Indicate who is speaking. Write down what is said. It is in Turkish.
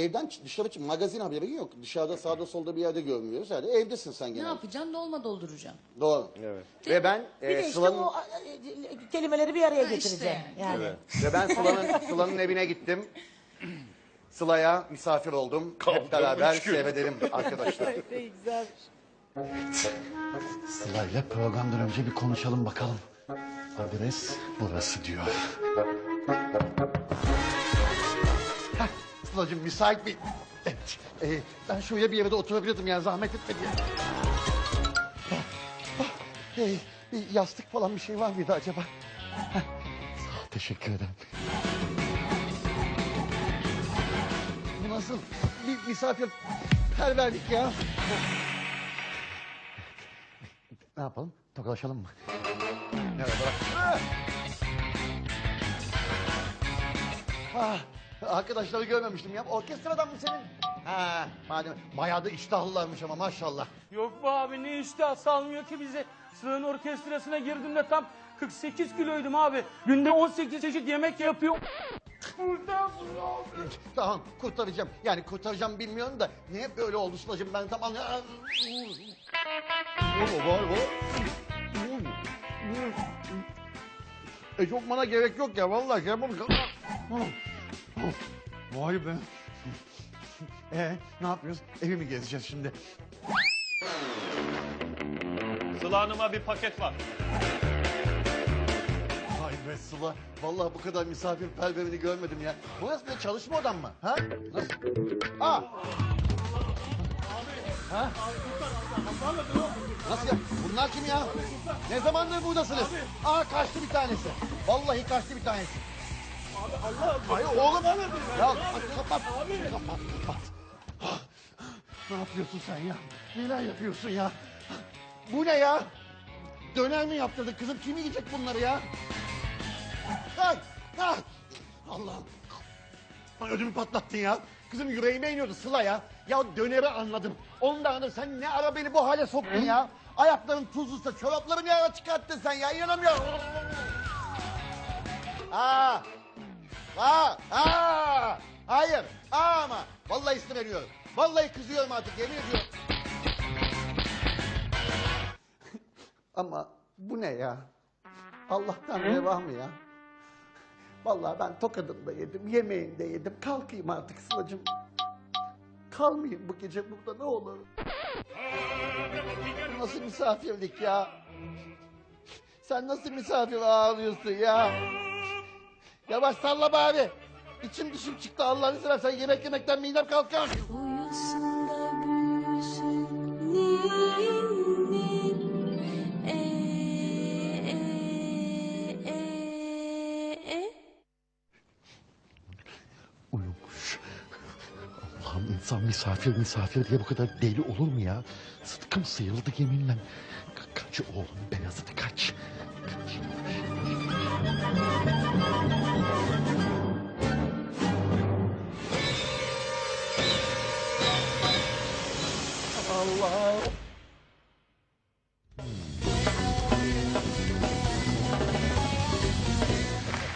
Speaker 1: Evden dışarı çık. Magazin haberi yok. Dışarıda sağda solda bir yerde görmüyoruz. Yani evdesin sen
Speaker 2: Ne
Speaker 1: genelde.
Speaker 2: yapacaksın? Dolma dolduracaksın.
Speaker 1: Doğru.
Speaker 3: Evet. Ve ben
Speaker 4: Bir
Speaker 3: e,
Speaker 4: de işte
Speaker 3: Sıla'nın
Speaker 4: o e, kelimeleri bir araya
Speaker 2: işte.
Speaker 4: Yani.
Speaker 3: ve ben Sıla'nın Sıla'nın evine gittim. Sıla'ya misafir oldum. Hep beraber seyredelim arkadaşlar.
Speaker 1: Sıla'yla programdan önce bir konuşalım bakalım. Adres burası diyor. Sıla'cığım müsait bir... Evet, e, ben şöyle bir yerde oturabilirdim yani zahmet etme diye. Ah, ah, e, bir yastık falan bir şey var mıydı acaba? Heh, Sağ teşekkür ederim. Bu nasıl bir misafir perverlik ya? Ne yapalım? Tokalaşalım mı? Evet, bırak. Ah, arkadaşları görmemiştim ya. Orkestradan mı senin? Ha, madem bayağı da iştahlılarmış ama maşallah.
Speaker 5: Yok be abi ne iştah salmıyor ki bize. Sığın orkestrasına girdiğimde tam 48 kiloydum abi. Günde 18 çeşit yemek yapıyor. Burada
Speaker 1: Tamam kurtaracağım. Yani kurtaracağım bilmiyorum da niye böyle oldu Sıla'cığım ben tam anlayamadım. Var var. E çok bana gerek yok ya vallahi şey yapamam. Vay be. E ne yapıyoruz? Evi mi gezeceğiz şimdi?
Speaker 6: Sıla Hanım'a bir paket var.
Speaker 1: Vay be Sıla. Vallahi bu kadar misafirperverini görmedim ya. Burası bir çalışma odam mı? Ha? Nasıl? Aa! Ha? Nasıl ya? Bunlar kim ya? Ne zamandır buradasınız? Aa kaçtı bir tanesi. Vallahi kaçtı bir tanesi. Abi Allah Hayır oğlum. Ya kapat. Kapat kapat. Ah, Ne yapıyorsun sen ya? Neler yapıyorsun ya? Bu ne ya? Döner mi yaptırdık kızım? Kim yiyecek bunları ya? Ay, ay. Allah'ım. Ay, ödümü patlattın ya. Kızım yüreğime iniyordu Sıla ya. Ya döneri anladım. Ondan da sen ne ara beni bu hale soktun ya. Ayakların tuzluysa çorapları ne ara çıkarttın sen ya inanamıyorum. Aa. Aa. Aa. Hayır. Aa ama. Vallahi istemiyorum. Vallahi kızıyorum artık yemin ediyorum. Ama bu ne ya? Allah'tan reva mı ya? Vallahi ben tokadını da yedim, yemeğini de yedim. Kalkayım artık Sıla'cığım. Kalmayayım bu gece burada ne olur. Nasıl misafirlik ya? Sen nasıl misafir ağırlıyorsun ya? Yavaş salla bari. İçim dışım çıktı Allah'ını seversen yemek yemekten midem kalkar.
Speaker 7: Uyusun da büyüsün ninni e e e e
Speaker 1: Uyumuş. Allah'ım insan misafir misafir diye bu kadar deli olur mu ya? Sıtkım sıyrıldı yeminle. Ka- kaç oğlum Beyazıt kaç. Kaç. ハハハハ!